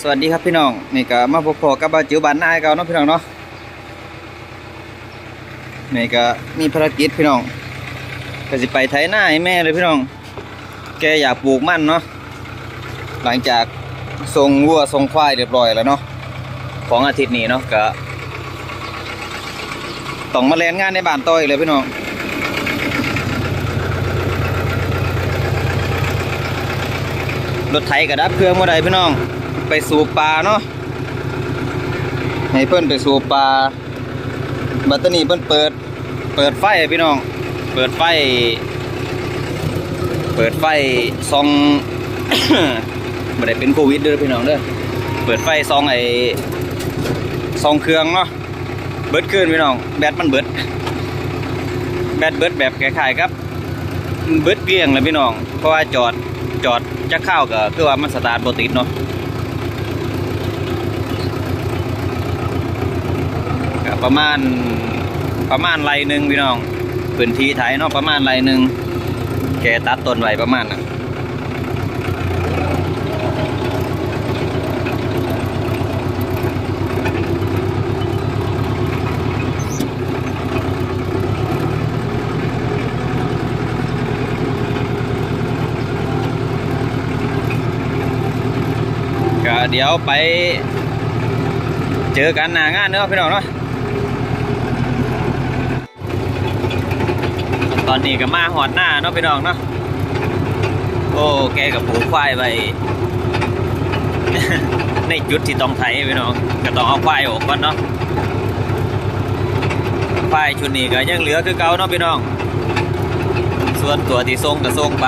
สวัสดีครับพี่น้องนี่ก็มาพบพอกับบาจิวบานนายเก่าเนาะพี่น้องเนาะนี่ก็มีภารกิจพี่น้องก็สิไปไถนาให้แม่เลยพี่น้อง แกอยากปลูกมันเนาะหลังจากส่งวัวส่งควายเรียบร้อยแล้วเนาะของอาทิตย์นี้เนาะก็ต้องมาแลนงานในบ้านต่ออีกเลยพี่น้องรถไถกระดับเครื่องมาได้พี่น้อง ไปสูบปลาเนาะให้เพิ่อนไปสูบปลาบัตตานีเพิ่อนเปิด เปิดไฟให้พี่น้อง เปิดไฟ เปิดไฟซองบ่ได้เป็นโควิดเด้อพี่น้องเด้อเปิดไฟซองไอ้ซองเครื่องเนาะเบิดขึ้นพี่น้องแบตมันเบิดแบตเบิดแบบคล้ายๆครับเบิดเกลี้ยงเลยพี่น้องเพราะว่าจอดจอดจะเข้าก็คือว่ามันสตาร์ทบ่ติดเนาะ ประมาณประมาณไรหนึ่งพี่น้องพื้นที่ไทยเนาะประมาณไรหนึ่งแกตัดต้นไว้ประมาณน่ะก็เดี๋ยวไปเจอกันหน้างานเนาะพี่น้องเนาะ ตอนนี้ก็มาหอดหน้าเนาะพี่น้องเนาะโอ้แกกับผูกควายไปในจุดที่ต้องไถพี่น้องก็ต้องเอาควายออกก่อนเนาะควายชุดนี้ก็ยังเหลือคือเก่าเนาะพี่น้อง ส่วนตัวที่ทรงก็ทรงไป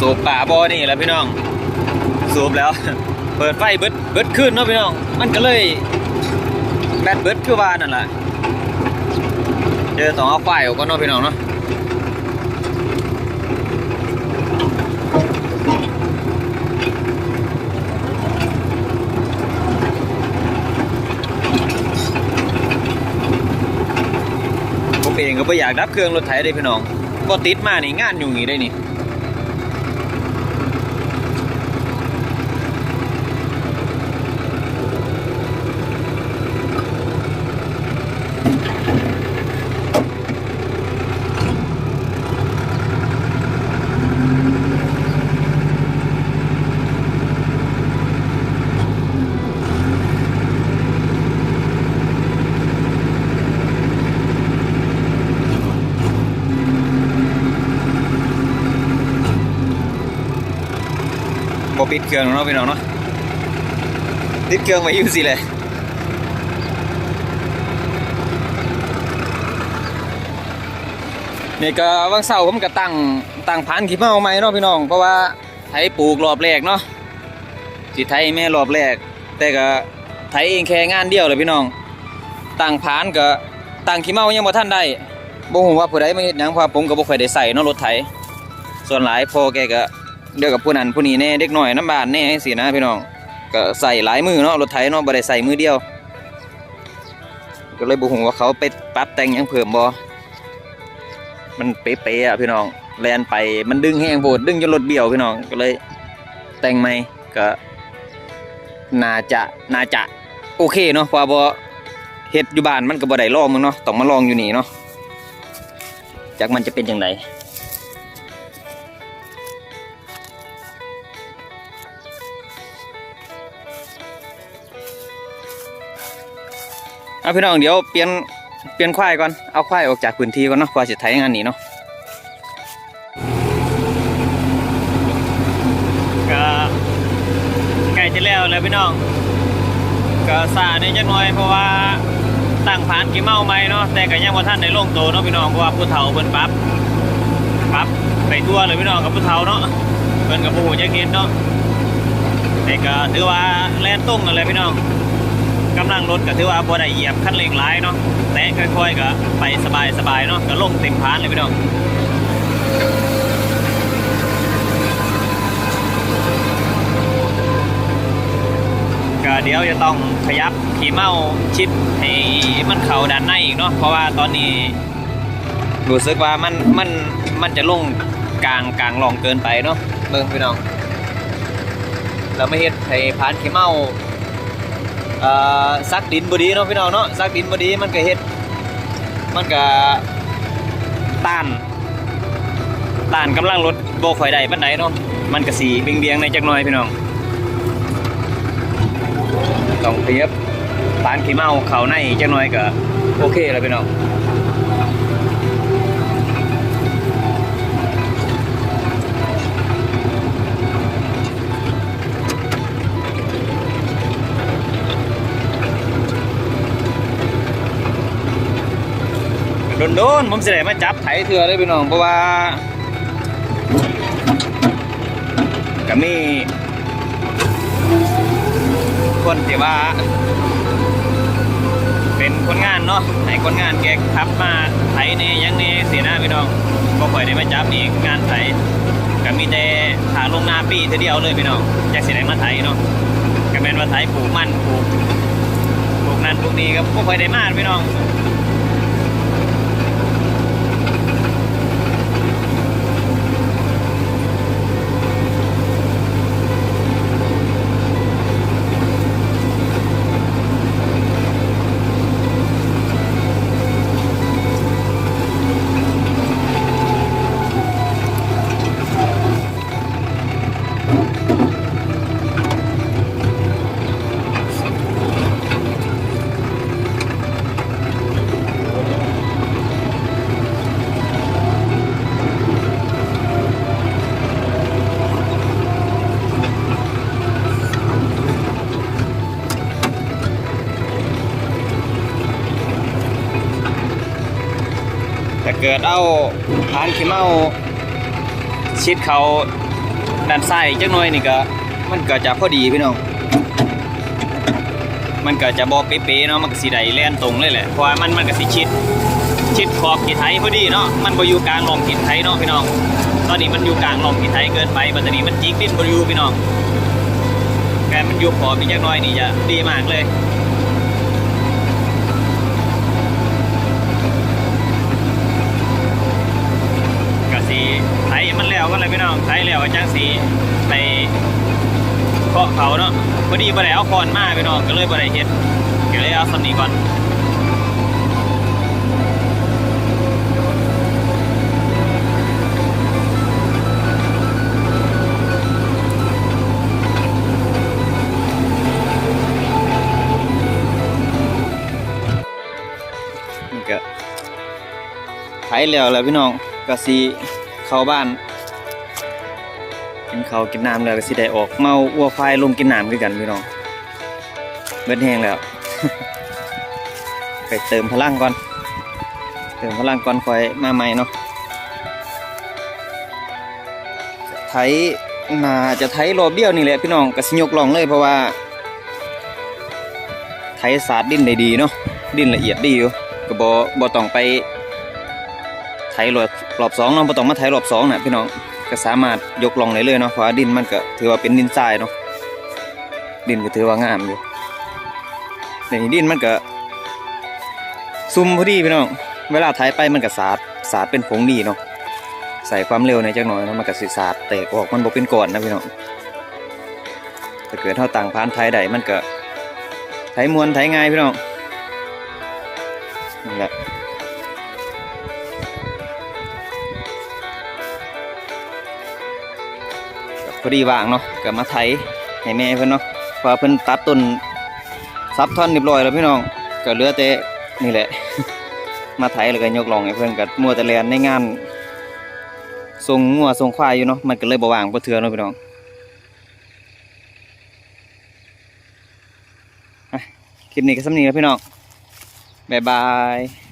สูบป่าบอนี่แหละพี่น้อง สูบแล้ว เปิดไฟเบิดเบิดขึ้นเนาะพี่น้อง มันก็เลยแบตเบิดคือว่านั่นแหละเจอต้องเอาไฟออกก่อนเนาะพี่น้องเนาะผมเองก็ไม่อยากดับเครื่องรถไถเลยพี่น้องบ่ติดมานี่งานอยู่งนี้ได้นี่ ปิดเครื่องเนาะพี่น้องเนาะติดเครื่องไว้อยู่สิเลยนี่ก็วังเสาผมก็ตั้งตั้งพันขีดมาเอาไหมเนาะพี่น้อง เพราะว่าไถปลูกรอบแรกเนาะสิไถแม่รอบแรก แต่ก็ไถเองแค่งานเดียวเลยพี่น้องตั้งผานก็ตั้งขี้เมายังบ่ทันได้บ่ฮู้ว่าผู้ใดมาเฮ็ดหยังเพราะว่าผมก็บ่ค่อยได้ใส่เนาะรถไถส่วนหลายพอแกก็ เดียวกับผู้นั้นผู้นี้แน่เด็กน้อยน้ำบานแน่สินะพี่น้องก็ใส่หลายมือเนาะรถไถเนาะบ่ได้ใส่มือเดียว ก็เลยบ่ฮู้ว่าเขาไปปรับแต่งยังเพิ่มบ่มันเป๊ะๆอะพี่น้องแลนไปมันดึงแห้งโพดดึงจนรถเบี้ยวพี่น้องก็เลยแต่งใหม่ก็น่าจะน่าจะโอเคเนาะเพราะว่าบ่เฮ็ดอยู่บ้านมันก็บ่ได้ลองมึงเนาะต้องมาลองอยู่นี่เนาะจากมันจะเป็นจังได เอาพี่น้องเดี๋ยวเปลี่ยนเปลี่ยนควายก่อนเอาควายออกจากพื้นที่ก่อนเนาะกว่าจะไถงานนี้เนาะก็ใกล้จะแล้วแล้วพี่น้องก็ซาเนี่ยจักหน่อยเพราะว่าตั้งพานกี่เมาใหม่เนาะแต่ก็ยังบ่ทันได้ลงโตเนาะพี่น้องเพราะว่าผู้เฒ่าเพิ่นปรับปรับไปทั่วเลยพี่น้องกับผู้เฒ่าเนาะเพิ่นกับผู้จักเฮ็ดเนาะแต่ก็ถือว่าแล่นตรงกันเลยพี่น้อง กำลังรถก็ถือว่าบ่ได้เหยียบคันเร่งร้ายเนาะแต่ค่อยๆก็ไปสบายๆเนาะก็ลงเต็มพานเลยพี่น้องก็เดี๋ยวจะต้องขยับขี่เมาชิดให้มันเข่าด้านในอีกเนาะเพราะว่าตอนนี้รู้สึกว่ามันมันมันจะลงกลางกลางหลองเกินไปเนาะเบิ่งพี่น้องเราไม่เฮ็ดให้พานขี่เมา ซักดินบดีเนาะพี่น้องเนาะซักดินบดีมันก็เฮ็ดมันก็ต้านต้านกำลังรถโบค่อยได้ปานใดเนาะมันก็สีเบียงๆในจักหน่อยพี่น้องต้องเทียบปานขี้เมาเขาในจังน้อยก็โอเคแล้วพี่น้อง โดนๆผมสิได้มาจับไถเถื่อเลยพี่น้องเพราะว่าก็มีคนที่ว่า เป็นคนงานเนาะให้คนงานแกขับมาไถเนยังเนเสียหน้าพี่น้องบ่ค่อยได้มาจับนี่งานไถก็มีแต่หาลงนาปีเทีเดียวเลยพี่น้องอยากสิได้มาไถเนาะก็แมนว่าไถปลูกมันปลูกปลูกนั่นปลูกนี่ก็ค่อยได้มาพี่น้อง แต่เกิดเอาพานขี้เมาชิดเขาด้านซ้ายจักหน่อยนี่ก็มันก็จะพอดีพี่น้อง มันก็จะบอเป๊ะๆเนาะมันก็สีใดแล่นตรงเลยแหละ เพราะว่ามันมันก็สิชิด ชิดขอบขีไทยพอดีเนาะ มันบ่อยู่กลางลองขีไทยเนาะพี่น้อง ตอนนี้มันอยู่กลางลองขีไทยเกินไปปัตตานีมันจิกดิ้นบ่อยู่พี่น้อง แกมันอยู่ขอบอีกจักหน่อยนี่จะดีมากเลย ก็สีไทยมันแล้วก็เลยพี่น้ องไทยแล้วก็จังสีไปเคาะเขาเนาะพอดีบ่ได้เอาคอนมาพี่น้องก็เลยบ่ได้เฮ็ดก็เลยเอาสำนีก่อนก็ไทยแล้วแหละพี่น้องก็สีเข้าบ้าน กินข้าวกินน้ำแล้วก็สิได้ออกเมาอ้วควายลงกินน้ำคือกันพี่น้องเบิดแห้งแล้วไปเติมพลังก่อน เติมพลังก่อนคอยมาใหม่เนาะไถน่าจะไถรอบเดียวนี่แหละพี่น้องก็สิยกลองเลยเพราะว่า ไถสาดดินได้ดีเนาะดินละเอียดดีอยู่ก็บ่บ่ต้องไปไถรอบรอบสองเนาะบ่ต้องมาไถรอบสองน่ะพี่น้อง ก็สามารถยกลองได้เลยเนาะเพราะดินมันก็ถือว่าเป็นดินทรายเนาะดินก็ถือว่างามอยู่ในดินมันก็ซุ่มพอดีพี่น้องเวลาไถไปมันก็สาดสาดเป็นผงดีเนาะใส่ความเร็วในจักหน่อยเนาะมันก็สิสาดแตกออกมันบ่เป็นก้อนนะพี่น้องถ้าเกิดเท่าต่างพานไทยใดมันก็ไถมวนไถง่ายพี่น้องนั่นแหละ อดีว่างเนาะก็มาไถให้แม่เพิ่อนเนาะพราะว่าเพิ่อนตัดต้นซับท่อนเรียบร้อยแล้วพี่น้องก็เหลือแต่นี่แหละ มาไถแล้วก็ยกลองให้เพิ่อนก็มัวแต่แลนในงานส่งงัวส่งควายอยู่เนาะมันก็เลยบ่ว่างบ่เทื่อเนาะพี่น้องคลิปนี้ก็สำนี้แล้วพี่น้องบ๊ายบาย